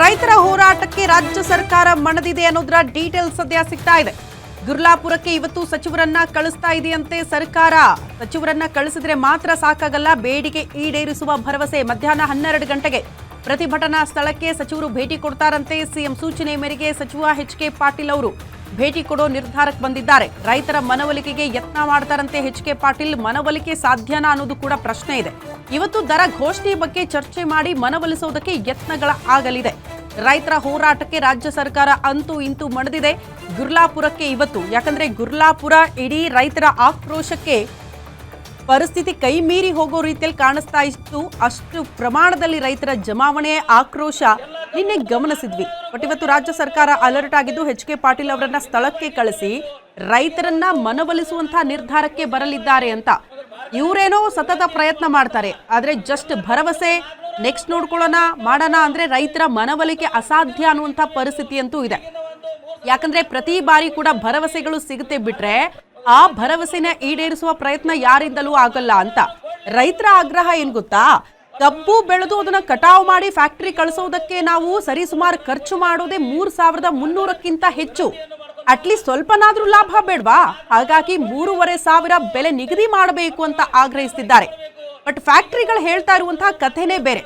ರೈತರ ಹೋರಾಟಕ್ಕೆ ರಾಜ್ಯ ಸರ್ಕಾರ ಮಣದಿದೆ ಅನ್ನೋದರ ಡೀಟೇಲ್ ಸದ್ಯ ಸಿಗ್ತಾ ಇದೆ. ಗುರ್ಲಾಪುರಕ್ಕೆ ಇವತ್ತು ಸಚಿವರನ್ನ ಕಳಿಸ್ತಾ ಇದೆಯಂತೆ ಸರ್ಕಾರ. ಸಚಿವರನ್ನ ಕಳಿಸಿದ್ರೆ ಮಾತ್ರ ಸಾಕಾಗಲ್ಲ, ಬೇಡಿಕೆ ಈಡೇರಿಸುವ ಭರವಸೆ. ಮಧ್ಯಾಹ್ನ ಹನ್ನೆರಡು ಗಂಟೆಗೆ ಪ್ರತಿಭಟನಾ ಸ್ಥಳಕ್ಕೆ ಸಚಿವರು ಭೇಟಿ ಕೊಡ್ತಾರಂತೆ ಸಿಎಂ ಸೂಚನೆ ಮೇರೆಗೆ ಸಚಿವ ಎಚ್ ಕೆ ಪಾಟೀಲ್ ಅವರು. ಭೇಟಿ ಕೊಡೋ ನಿರ್ಧಾರಕ್ಕೆ ಬಂದಿದ್ದಾರೆ. ರೈತರ ಮನವೊಲಿಕೆಗೆ ಯತ್ನ ಮಾಡ್ತಾರಂತೆ ಎಚ್ ಕೆ ಪಾಟೀಲ್. ಮನವೊಲಿಕೆ ಸಾಧ್ಯನಾ ಅನ್ನೋದು ಕೂಡ ಪ್ರಶ್ನೆ ಇದೆ. ಇವತ್ತು ದರ ಘೋಷಣೆ ಬಗ್ಗೆ ಚರ್ಚೆ ಮಾಡಿ ಮನವೊಲಿಸೋದಕ್ಕೆ ಯತ್ನಗಳ ಆಗಲಿದೆ ರೈತರ ಹೋರಾಟಕ್ಕೆ ರಾಜ್ಯ ಸರ್ಕಾರ ಅಂತೂ ಇಂತೂ ಮಣದಿದೆ. ಗುರ್ಲಾಪುರಕ್ಕೆ ಇವತ್ತು, ಯಾಕಂದ್ರೆ ಗುರ್ಲಾಪುರ ಇಡೀ ರೈತರ ಆಕ್ರೋಶಕ್ಕೆ ಪರಿಸ್ಥಿತಿ ಕೈ ಮೀರಿ ಹೋಗೋ ರೀತಿಯಲ್ಲಿ ಕಾಣಿಸ್ತಾ ಇತ್ತು. ಅಷ್ಟು ಪ್ರಮಾಣದಲ್ಲಿ ರೈತರ ಜಮಾವಣೆ, ಆಕ್ರೋಶ ನಿನ್ನೆ ಗಮನಿಸಿದ್ವಿ. ಬಟ್ ಇವತ್ತು ರಾಜ್ಯ ಸರ್ಕಾರ ಅಲರ್ಟ್ ಆಗಿದ್ದು, ಎಚ್ ಕೆ ಪಾಟೀಲ್ ಅವರನ್ನ ಸ್ಥಳಕ್ಕೆ ಕಳಿಸಿ ರೈತರನ್ನ ಮನವೊಲಿಸುವಂತಹ ನಿರ್ಧಾರಕ್ಕೆ ಬರಲಿದ್ದಾರೆ ಅಂತ. ಇವರೇನೋ ಸತತ ಪ್ರಯತ್ನ ಮಾಡ್ತಾರೆ. ಆದ್ರೆ ಜಸ್ಟ್ ಭರವಸೆ ನೆಕ್ಸ್ಟ್ ನೋಡ್ಕೊಳ್ಳೋಣ. ಮಾಡೋಣ ಅಂದ್ರೆ ರೈತರ ಮನವೊಲಿಕೆ ಅಸಾಧ್ಯ ಅನ್ನುವಂಥ ಪರಿಸ್ಥಿತಿ ಅಂತೂ ಇದೆ. ಯಾಕಂದ್ರೆ ಪ್ರತಿ ಬಾರಿ ಕೂಡ ಭರವಸೆಗಳು ಸಿಗುತ್ತೆ ಬಿಟ್ರೆ ಆ ಭರವಸೆನ ಈಡೇರಿಸುವ ಪ್ರಯತ್ನ ಯಾರಿಂದಲೂ ಆಗಲ್ಲ ಅಂತ. ರೈತರ ಆಗ್ರಹ ಏನ್ ಗೊತ್ತಾ? ಕಬ್ಬು ಬೆಳೆದು ಅದನ್ನ ಕಟಾವು ಮಾಡಿ ಫ್ಯಾಕ್ಟರಿ ಕಳಿಸೋದಕ್ಕೆ ನಾವು ಸರಿಸುಮಾರು ಖರ್ಚು ಮಾಡೋದೇ ಮೂರು ಸಾವಿರದ ಮುನ್ನೂರಕ್ಕಿಂತ ಹೆಚ್ಚು. ಅಟ್ಲೀಸ್ಟ್ ಸ್ವಲ್ಪನಾದ್ರೂ ಲಾಭ ಬೇಡವಾ? ಹಾಗಾಗಿ ಮೂರುವರೆ ಸಾವಿರ ಬೆಲೆ ನಿಗದಿ ಮಾಡಬೇಕು ಅಂತ ಆಗ್ರಹಿಸ್ತಿದ್ದಾರೆ. ಬಟ್ ಫ್ಯಾಕ್ಟ್ರಿಗಳು ಹೇಳ್ತಾ ಇರುವಂತಹ ಕಥೆನೇ ಬೇರೆ.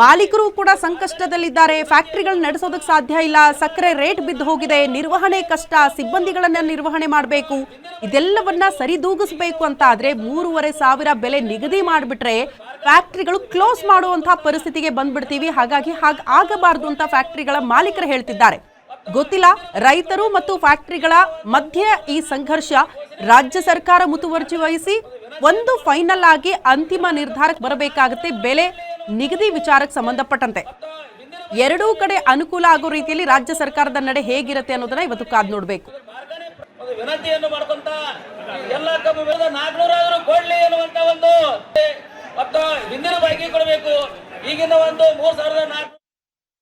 ಮಾಲೀಕರು ಕೂಡ ಸಂಕಷ್ಟದಲ್ಲಿದ್ದಾರೆ. ಫ್ಯಾಕ್ಟ್ರಿಗಳು ನಡೆಸೋದಕ್ಕೆ ಸಾಧ್ಯ ಇಲ್ಲ. ಸಕ್ಕರೆ ರೇಟ್ ಬಿದ್ದು ಹೋಗಿದೆ. ನಿರ್ವಹಣೆ ಕಷ್ಟ. ಸಿಬ್ಬಂದಿಗಳನ್ನ ನಿರ್ವಹಣೆ ಮಾಡಬೇಕು. ಇದೆಲ್ಲವನ್ನ ಸರಿದೂಗಿಸಬೇಕು ಅಂತ ಆದ್ರೆ ಮೂರುವರೆ ಸಾವಿರ ಬೆಲೆ ನಿಗದಿ ಮಾಡಿಬಿಟ್ರೆ ಫ್ಯಾಕ್ಟ್ರಿಗಳು ಕ್ಲೋಸ್ ಮಾಡುವಂತಹ ಪರಿಸ್ಥಿತಿಗೆ ಬಂದ್ಬಿಡ್ತೀವಿ. ಹಾಗಾಗಿ ಹಾಗೆ ಆಗಬಾರದು ಅಂತ ಫ್ಯಾಕ್ಟ್ರಿಗಳ ಮಾಲೀಕರು ಹೇಳ್ತಿದ್ದಾರೆ. ಗೊತ್ತಿಲ್ಲ? ರೈತರು ಮತ್ತು ಫ್ಯಾಕ್ಟ್ರಿಗಳ ಮಧ್ಯೆ ಈ ಸಂಘರ್ಷ ರಾಜ್ಯ ಸರ್ಕಾರ ಮುತುವರ್ಜಿ ವಹಿಸಿ ಒಂದು ಫೈನಲ್ ಆಗಿ ಅಂತಿಮ ನಿರ್ಧಾರಕ್ಕೆ ಬರಬೇಕಾಗುತ್ತೆ. ಬೆಲೆ ನಿಗದಿ ವಿಚಾರಕ್ಕೆ ಸಂಬಂಧಪಟ್ಟಂತೆ. ಎರಡೂ ಕಡೆ ಅನುಕೂಲ ಆಗೋ ರೀತಿಯಲ್ಲಿ ರಾಜ್ಯ ಸರ್ಕಾರದ ನಡೆ ಹೇಗಿರುತ್ತೆ ಅನ್ನೋದನ್ನ ಇವತ್ತು ಕಾದ್ ನೋಡಬೇಕು. ವಿನಂತಿಯನ್ನು ಮಾಡ್ಕೊಂತ ಎಲ್ಲ ಅನ್ನುವಂತ ಒಂದು ಮತ್ತು ಹಿಂದಿನ ಬಾಕಿ ಕೊಡಬೇಕು. ಈಗಿನ ಒಂದು ಮೂರ್ ಸಾವಿರದ ನಾಲ್ಕು